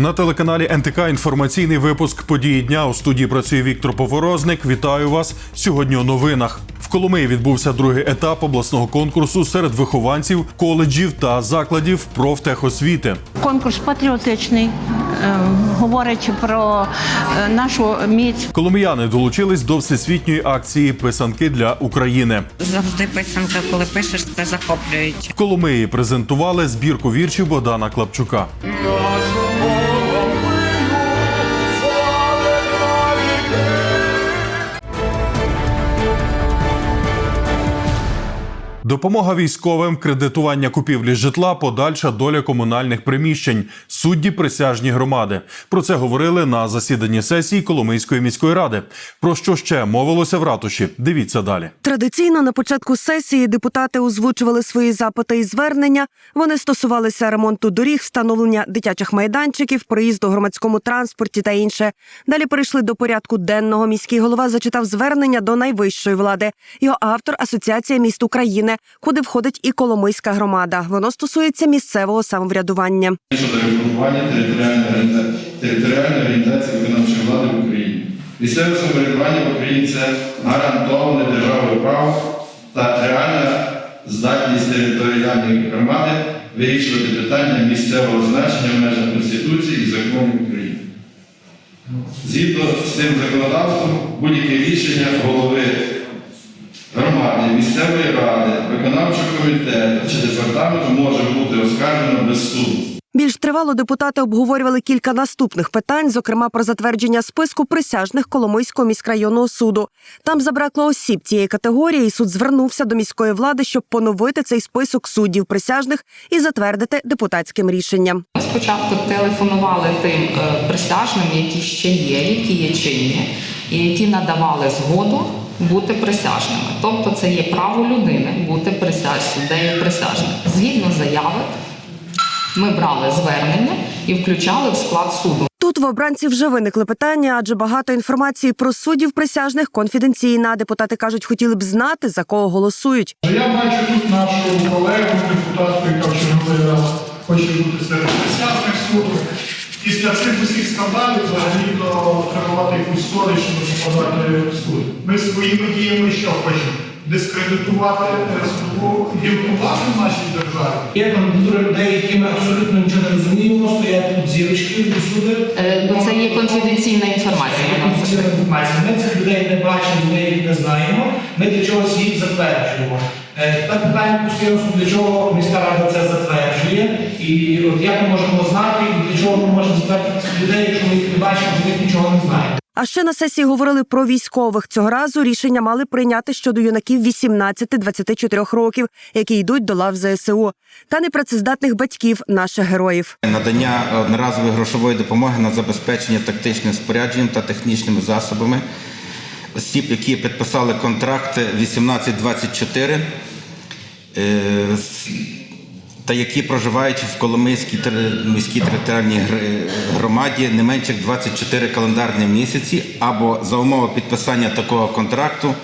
На телеканалі НТК інформаційний випуск події дня у студії працює Віктор Поворозник. Вітаю вас сьогодні. У новинах в Коломиї відбувся другий етап обласного конкурсу серед вихованців коледжів та закладів профтехосвіти. Конкурс патріотичний, е, говорячи про е, нашу міць. Коломияни долучились до всесвітньої акції Писанки для України. Завжди писанка, коли пишеш, це захоплююче. В Коломиї презентували збірку віршів Богдана Клапчука. Допомога військовим, кредитування купівлі житла, подальша доля комунальних приміщень, судді присяжні громади. Про це говорили на засіданні сесії Коломийської міської ради. Про що ще мовилося в ратуші? Дивіться далі. Традиційно на початку сесії депутати озвучували свої запити і звернення. Вони стосувалися ремонту доріг, встановлення дитячих майданчиків, проїзду громадському транспорті та інше. Далі перейшли до порядку денного. Міський голова зачитав звернення до найвищої влади. Його автор Асоціація міст України, куди входить і Коломийська громада. Воно стосується місцевого самоврядування. щодо реформування територіальної орієнтації виконавчої влади в Україні. Місцеве самоврядування в Україні це гарантоване державою право та реальна здатність територіальної громади вирішувати питання місцевого значення в межах Конституції і законів України. Згідно з цим законодавством, будь-яке рішення голови громади, місцевої ради, виконавчого комітету чи департаменту може бути оскаржено без суду. Більш тривало депутати обговорювали кілька наступних питань, зокрема про затвердження списку присяжних Коломийського міськрайонного суду. Там забракло осіб цієї категорії, і суд звернувся до міської влади, щоб поновити цей список суддів присяжних і затвердити депутатським рішенням. Спочатку телефонували тим е, присяжним, які ще є, які є чинні, і які надавали згоду бути присяжними. Тобто це є право людини бути присяж, суддею присяжним. Згідно заяви, ми брали звернення і включали в склад суду. Тут в обранці вже виникли питання, адже багато інформації про суддів присяжних конфіденційна. Депутати кажуть, хотіли б знати за кого голосують. Я бачу тут нашу колегу, депутатку, яка в черговий раз хоче бути серед присяжних суду. Після цих усіх скандалів взагалі то треба якусь совість, щоб попадати в суд. Ми своїми діями що хочемо? Дискредитувати е, судову гілку влади в нашій державі. Є кандидатури людей, які ми абсолютно нічого не розуміємо, стоять тут зірочки, усюди. Е, ну, це є конфіденційна інформація. Це є конфіденційна інформація. Ми цих людей не бачимо, ми їх не знаємо. Ми для чогось їх затверджуємо. Е, Тепер питання постійно, для чого міська рада це затверджує, і от як ми можемо знати, і для чого ми можемо затвердити людей, якщо ми їх не бачимо, з них нічого не знаємо. А ще на сесії говорили про військових. Цього разу рішення мали прийняти щодо юнаків 18-24 років, які йдуть до лав ЗСУ, та непрацездатних батьків наших героїв. надання одноразової грошової допомоги на забезпечення тактичним спорядженням та технічними засобами осіб, які підписали контракти 1824 е, та які проживають в Коломийській міській територіальній громаді не менше 24 календарні місяці або за умови підписання такого контракту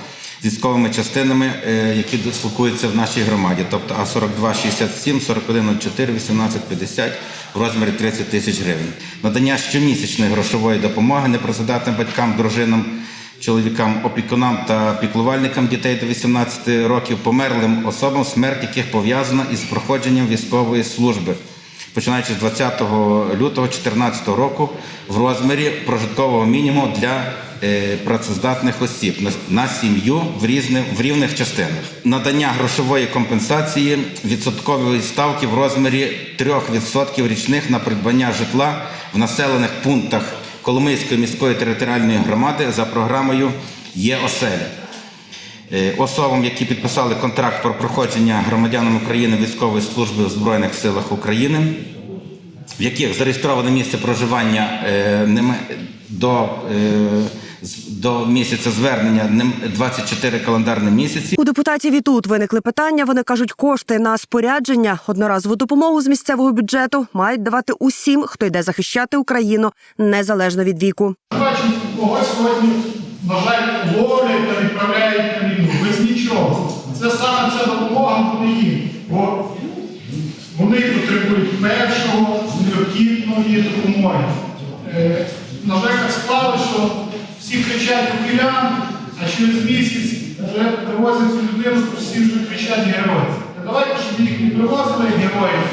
з військовими частинами, е, які дислокуються в нашій громаді, тобто А42 67, 41 04, 18 50 в розмірі 30 тисяч гривень. Надання щомісячної грошової допомоги непрацездатним батькам, дружинам, чоловікам, опікунам та піклувальникам дітей до 18 років, померлим особам, смерть яких пов'язана із проходженням військової служби. Починаючи з 20 лютого 2014 року в розмірі прожиткового мінімуму для е, працездатних осіб на, сім'ю в, різних, в рівних частинах. Надання грошової компенсації відсоткової ставки в розмірі 3% річних на придбання житла в населених пунктах Коломийської міської територіальної громади за програмою Є оселя. Е, Особам, які підписали контракт про проходження громадянам України військової служби в Збройних силах України, в яких зареєстроване місце проживання е, до, е, до місяця звернення не м- 24 календарні місяці. У депутатів і тут виникли питання. Вони кажуть, кошти на спорядження, одноразову допомогу з місцевого бюджету мають давати усім, хто йде захищати Україну незалежно від віку. Бачимо, когось сьогодні, на жаль, ловлять та відправляють на війну без нічого. Це саме ця допомога буде їм. Бо вони потребують першого необхідної допомоги. Е, На жаль, так склали, що кричать ухилян, а через місяць вже привозять цю людину, то всі вже кричать герої. Давайте, щоб їх не привозили героїв,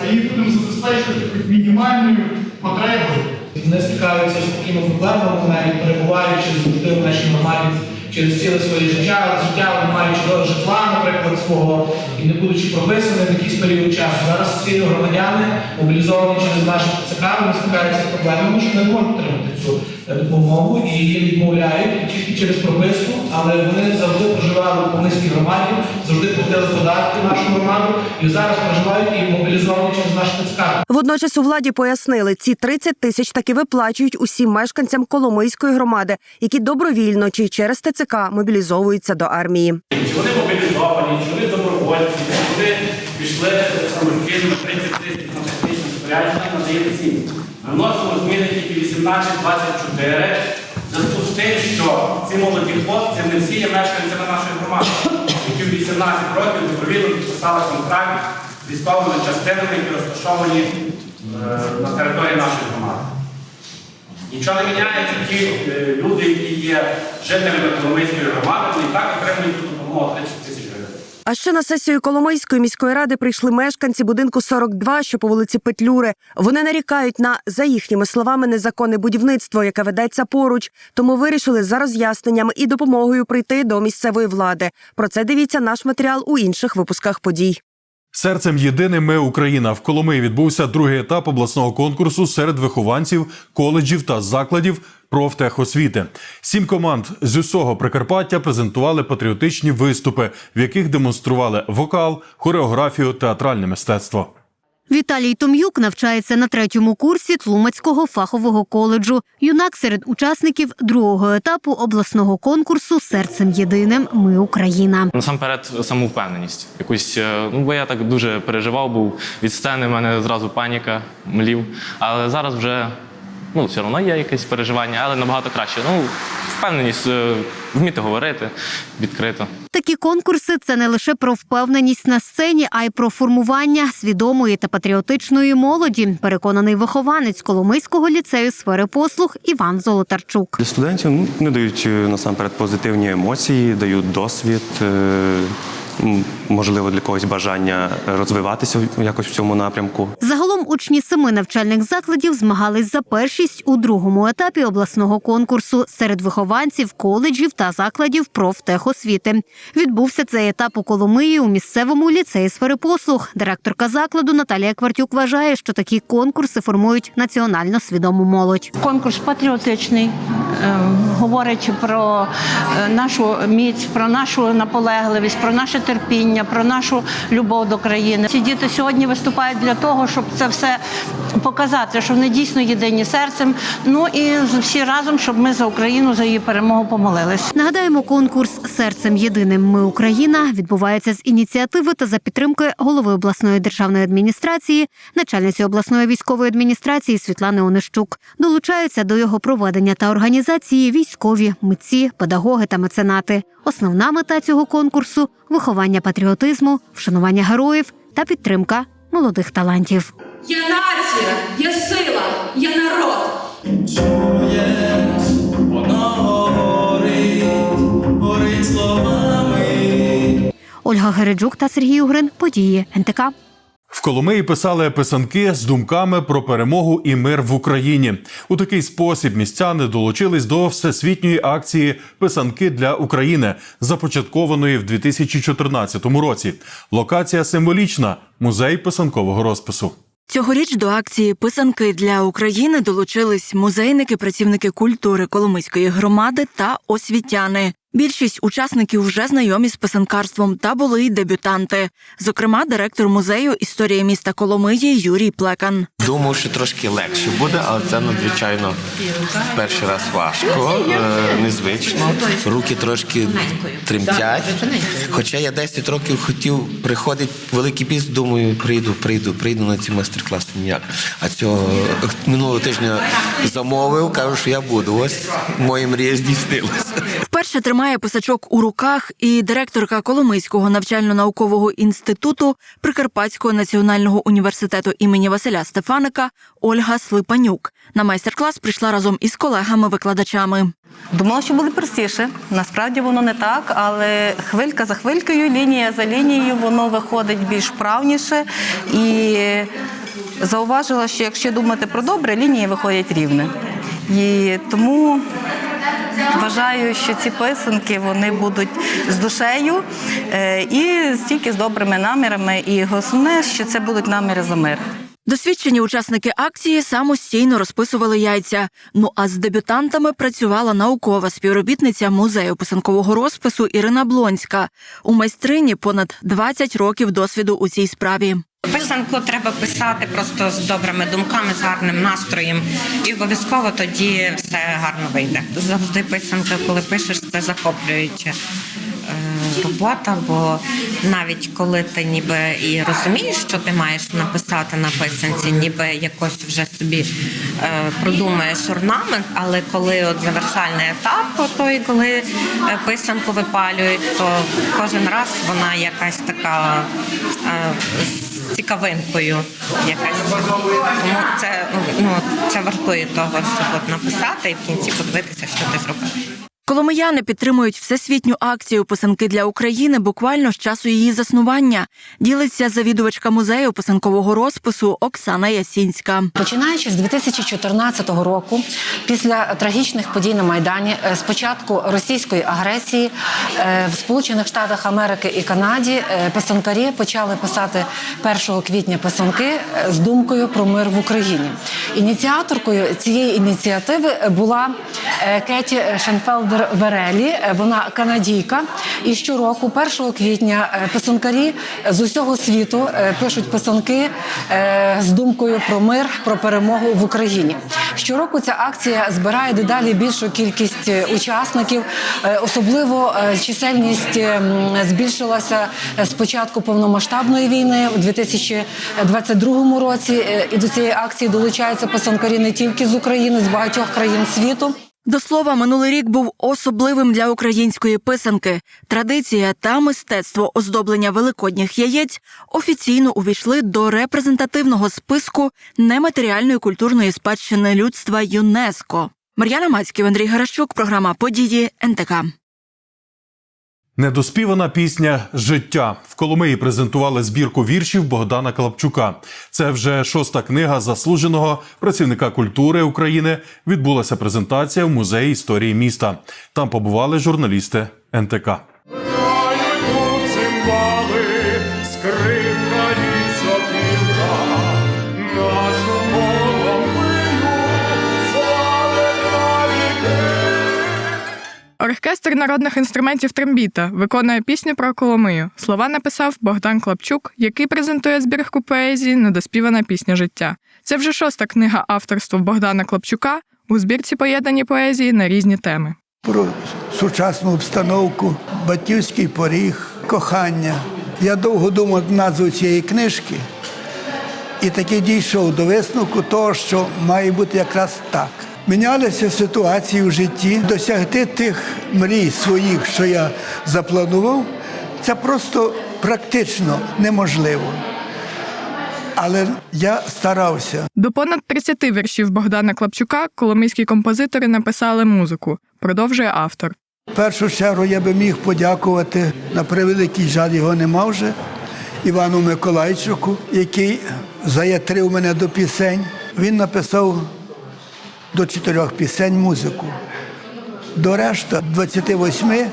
а їх будемо забезпечувати мінімальною потребою. Вони стикаються з такими проблемами, навіть перебуваючи завжди в нашій громаді через ціле своє життя, життя не маючи житла, наприклад, свого, і не будучи прописаним в якийсь період часу. Зараз ці громадяни, мобілізовані через наші ТЦК, вони стикаються з проблемами, що не можуть отримати цю допомогу і їм відмовляють тільки через прописку, але вони завжди проживали в Помиській громаді, завжди платили податки в нашу громаду і зараз проживають і мобілізовані через наш ТЦК. Водночас у владі пояснили, ці 30 тисяч таки виплачують усім мешканцям Коломийської громади, які добровільно чи через ТЦК мобілізовуються до армії. Чи вони мобілізовані, чи вони добровольці, чи вони пішли самостійно 30 тисяч на технічне спорядження, надає всім. Вносимо зміни тільки 18-24, в зв'язку з тим, що ці молоді хлопці не всі є мешканцями нашої громади, які в 18 років добровільно підписали контракт з військовими частинами, які розташовані е, на території нашої громади. Нічого не міняється, ті е, люди, які є жителями Коломийської громади, вони і так отримують допомогу 30 тисяч гривень. А ще на сесію Коломийської міської ради прийшли мешканці будинку 42, що по вулиці Петлюри. Вони нарікають на, за їхніми словами, незаконне будівництво, яке ведеться поруч. Тому вирішили за роз'ясненням і допомогою прийти до місцевої влади. Про це дивіться наш матеріал у інших випусках подій. Серцем єдиним ми Україна в Коломиї відбувся другий етап обласного конкурсу серед вихованців коледжів та закладів профтехосвіти. Сім команд з усього Прикарпаття презентували патріотичні виступи, в яких демонстрували вокал, хореографію, театральне мистецтво. Віталій Том'юк навчається на третьому курсі Тлумацького фахового коледжу. Юнак серед учасників другого етапу обласного конкурсу Серцем єдиним Ми Україна. Насамперед, самовпевненість. Якусь, е, ну бо я так дуже переживав, був від сцени, в мене зразу паніка, млів. Але зараз вже ну, все одно є якесь переживання, але набагато краще. Ну, впевненість, е, вміти говорити відкрито. Такі конкурси це не лише про впевненість на сцені, а й про формування свідомої та патріотичної молоді. Переконаний вихованець Коломийського ліцею сфери послуг Іван Золотарчук. Для студентів ну, вони дають е, насамперед позитивні емоції, дають досвід, е, можливо, для когось бажання розвиватися в- якось в цьому напрямку. Загалом учні семи навчальних закладів змагались за першість у другому етапі обласного конкурсу серед вихованців коледжів та закладів профтехосвіти. Відбувся цей етап у Коломиї у місцевому ліцеї сфери послуг. Директорка закладу Наталія Квартюк вважає, що такі конкурси формують національно свідому молодь. Конкурс патріотичний, говорячи про е, нашу міць, про нашу наполегливість, про наше терпіння, про нашу любов до країни. Ці діти сьогодні виступають для того, щоб це все показати, що вони дійсно єдині серцем. Ну і всі разом, щоб ми за Україну за її перемогу помолились. Нагадаємо, конкурс Серцем єдиним Ми Україна відбувається з ініціативи та за підтримки голови обласної державної адміністрації, начальниці обласної військової адміністрації Світлани Онищук. Долучаються до його проведення та організації військові, митці, педагоги та меценати. Основна мета цього конкурсу виховання патріотизму, вшанування героїв та підтримка молодих талантів. Я нація, я сила, я народ. Ольга Гереджук та Сергій Угрин. Події НТК. В Коломиї писали писанки з думками про перемогу і мир в Україні. У такий спосіб містяни долучились до всесвітньої акції Писанки для України, започаткованої в 2014 році. Локація символічна музей писанкового розпису. Цьогоріч до акції Писанки для України долучились музейники, працівники культури Коломийської громади та освітяни. Більшість учасників вже знайомі з писанкарством та були й дебютанти. Зокрема, директор музею історії міста Коломиї Юрій Плекан. Думав, що трошки легше буде, але це надзвичайно перший раз важко, е, незвично. Руки трошки тремтять. Хоча я 10 років хотів приходити Великий піст, думаю, прийду, прийду, прийду на ці майстер-класи ніяк. А цього минулого тижня замовив, кажу, що я буду. Ось моя мрія здійснилася. Вперше тримає писачок у руках і директорка Коломийського навчально-наукового інституту Прикарпатського національного університету імені Василя Стефаника Ольга Слипанюк. На майстер-клас прийшла разом із колегами-викладачами. Думала, що буде простіше. Насправді воно не так, але хвилька за хвилькою, лінія за лінією, воно виходить більш вправніше. І зауважила, що якщо думати про добре, лінії виходять рівне. І тому вважаю, що ці писанки вони будуть з душею е, і стільки з добрими намірами. І головне, що це будуть наміри за мир. Досвідчені учасники акції самостійно розписували яйця. Ну а з дебютантами працювала наукова співробітниця музею писанкового розпису Ірина Блонська. У майстрині понад 20 років досвіду у цій справі. Писанку треба писати просто з добрими думками, з гарним настроєм, і обов'язково тоді все гарно вийде. Завжди писанка, коли пишеш, це захоплююча е, робота, бо навіть коли ти ніби і розумієш, що ти маєш написати на писанці, ніби якось вже собі е, продумаєш орнамент, але коли от завершальний етап, то і коли е, писанку випалюють, то кожен раз вона якась така. е, цікавинкою якась. Тому це, ну, це вартує того, щоб написати і в кінці подивитися, що ти зробив. Коломияни підтримують всесвітню акцію писанки для України буквально з часу її заснування. Ділиться завідувачка музею писанкового розпису Оксана Ясінська. Починаючи з 2014 року, після трагічних подій на Майдані, е, спочатку російської агресії е, в Сполучених Штатах Америки і Канаді е, писанкарі почали писати 1 квітня писанки з думкою про мир в Україні. Ініціаторкою цієї ініціативи була Кеті Верелі. Е, Вона канадійка. І щороку, 1 квітня, е, писанкарі з усього світу е, пишуть писанки з думкою про мир, про перемогу в Україні. Щороку ця акція збирає дедалі більшу кількість учасників. Особливо чисельність е, збільшилася з початку повномасштабної війни у 2022 році. І до цієї акції долучаються писанкарі не тільки з України, з багатьох країн світу. До слова, минулий рік був особливим для української писанки. Традиція та мистецтво оздоблення великодніх яєць офіційно увійшли до репрезентативного списку нематеріальної культурної спадщини людства ЮНЕСКО. Мар'яна Мацьків, Андрій Гаращук, програма Події НТК. Недоспівана пісня Життя в Коломиї презентували збірку віршів Богдана Клапчука. Це вже шоста книга заслуженого працівника культури України. Відбулася презентація в музеї історії міста. Там побували журналісти НТК. Оркестр народних інструментів трембіта виконує пісню про Коломию. Слова написав Богдан Клапчук, який презентує збірку поезії Недоспівана пісня життя. Це вже шоста книга авторства Богдана Клапчука у збірці поєднані поезії на різні теми. про сучасну обстановку, батьківський поріг, кохання. Я довго думав назвою цієї книжки і таки дійшов до висновку того, що має бути якраз так. Мінялися ситуації в житті, досягти тих мрій своїх, що я запланував, це просто практично неможливо. Але я старався. До понад 30 віршів Богдана Клапчука коломийські композитори написали музику. Продовжує автор. В першу чергу я би міг подякувати на превеликий жаль його нема вже Івану Миколайчуку, який заятрив мене до пісень. Він написав до чотирьох пісень музику. До решта 28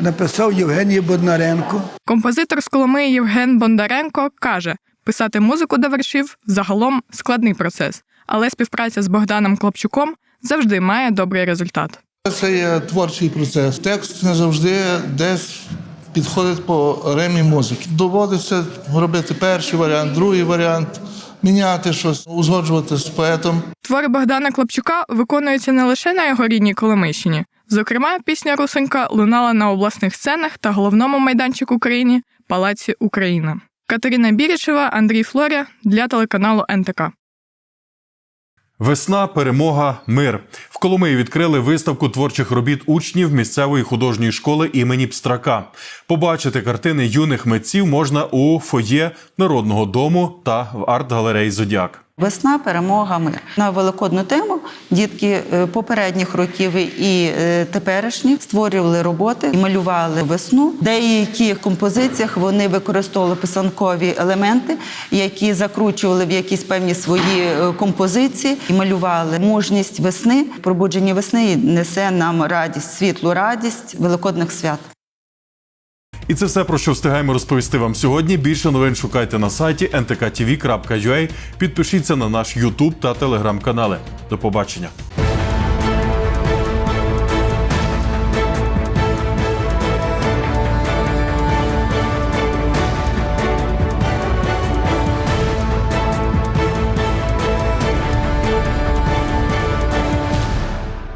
написав Євгеній Боднаренко. Композитор з Коломиї Євген Бондаренко каже: писати музику до віршів загалом складний процес, але співпраця з Богданом Клапчуком завжди має добрий результат. Це є творчий процес. Текст не завжди десь підходить по ремі музики. Доводиться робити перший варіант, другий варіант, міняти щось, узгоджувати з поетом. Твори Богдана Клапчука виконуються не лише на його рідній Коломийщині. Зокрема, пісня Русенька лунала на обласних сценах та головному майданчику України Палаці Україна. Катерина Бірічева, Андрій Флоря для телеканалу НТК. Весна, перемога, мир. В Коломиї відкрили виставку творчих робіт учнів місцевої художньої школи імені Пстрака. Побачити картини юних митців можна у фоє Народного дому та в арт-галереї Зодіак. Весна, перемога, мир. На великодну тему дітки е, попередніх років і е, теперішніх створювали роботи і малювали весну. В деяких композиціях вони використовували писанкові елементи, які закручували в якісь певні свої е, композиції і малювали мужність весни. Пробудження весни несе нам радість, світлу радість великодних свят. І це все про що встигаємо розповісти вам сьогодні. Більше новин шукайте на сайті ntktv.ua. Підпишіться на наш YouTube та телеграм-канали. До побачення.